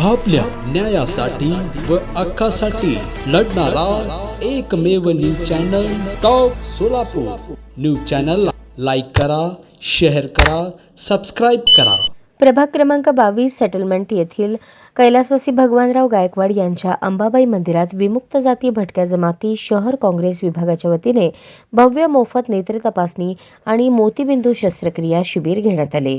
आपल्या न्यायासाठी व हक्कासाठी लढणारा एकमेव news channel top Solapur. News channel like करा शेअर करा सबस्क्राईब करा. प्रभाग क्रमांक बावीस सेटलमेंट येथील कैलासवासी भगवानराव गायकवाड यांच्या अंबाबाई मंदिरात विमुक्त जाती भटक्या जमाती शहर काँग्रेस विभागाच्या वतीने भव्य मोफत नेत्र तपासणी आणि मोतीबिंदू शस्त्रक्रिया शिबिर घेण्यात आले.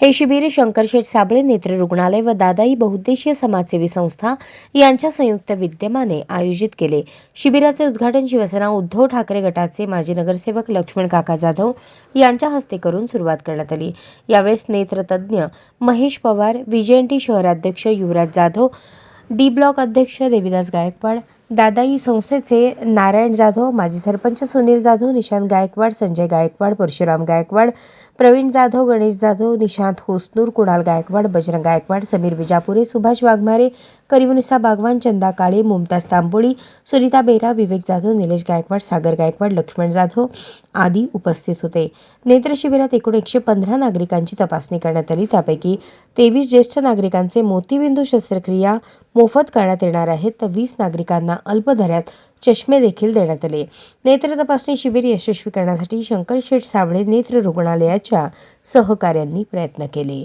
हे शिबिर शंकरशेठ साबळे नेत्र रुग्णालय व दादाई बहुद्देशीय समाजसेवी संस्था यांच्या संयुक्त विद्यमाने आयोजित केले. शिबिराचे उद्घाटन शिवसेना उद्धव ठाकरे गटाचे माजी नगरसेवक लक्ष्मण काका जाधव यांच्या हस्ते करून सुरुवात करण्यात आली. यावेळेस नेत्रतज्ञ महेश पवार विजयंटी शहराध्यक्ष युवराज जाधव डी ब्लॉक अध्यक्ष देवीदास गायकवाड दादाई संस्थेचे नारायण जाधव माजी सरपंच सुनील जाधव निशांत गायकवाड संजय गायकवाड परशुराम गायकवाड प्रवीण जाधव गणेश जाधव निशांत होसनूर कुणाल गायकवाड बजरंग गायकवाड समीर विजापुरे सुभाष वाघमारे करीमुनिसा बागवान चंदा काळे मुमताज तांबोळी सुनीता बेरा विवेक जाधव निलेश गायकवाड सागर गायकवाड लक्ष्मण जाधव आदी उपस्थित होते. नेत्र शिबिरात एकूण एकशे पंधरा नागरिकांची तपासणी करण्यात आली. त्यापैकी तेवीस ज्येष्ठ नागरिकांचे मोतीबिंदू शस्त्रक्रिया मोफत करण्यात येणार आहेत. तर वीस नागरिकांना अल्पदरात चष्मे देखील देण्यात आले. नेत्र तपासणी शिबिर यशस्वी करण्यासाठी शंकर शेठ साबळे नेत्र रुग्णालयाच्या सहकाऱ्यांनी प्रयत्न केले.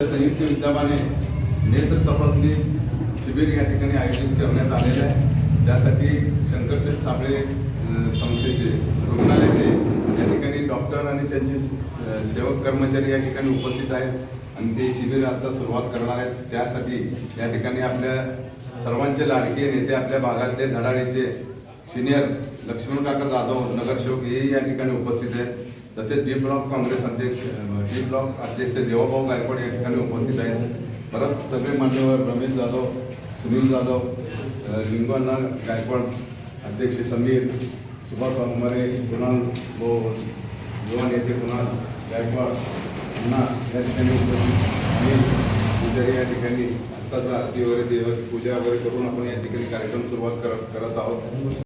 संयुक्त विद्यमाने नेत्र तपासणी शिबिर या ठिकाणी आयोजित करण्यात आलेलं आहे. त्यासाठी शंकरशेठ साबळे संस्थेचे रुग्णालयाचे या ठिकाणी डॉक्टर आणि त्यांचे सेवक कर्मचारी या ठिकाणी उपस्थित आहेत. आणि ते शिबिर आता सुरुवात करणार आहेत. त्यासाठी या ठिकाणी आपल्या सर्वांचे लाडके नेते आपल्या भागातले धडाडीचे सिनियर लक्ष्मण काका जाधव नगरसेवक हेही या ठिकाणी उपस्थित आहेत. तसेच डी ब्लॉक काँग्रेस अध्यक्ष डी ब्लॉक अध्यक्ष देवाभाऊ गायकवाड या ठिकाणी उपस्थित आहेत. परत सगळे मान्यवर रमेश जाधव सुनील जाधव अ, गायकवाड अध्यक्ष समीर सुभाष वाघमारे कुणाल व युवा नेते कुणाल गायकवाड पुन्हा या ठिकाणी उपस्थित आणि पूजारी या ठिकाणी आत्ताचा आरती वगैरे देवाची पूजा वगैरे करून आपण या ठिकाणी कार्यक्रम सुरुवात करत करत आहोत.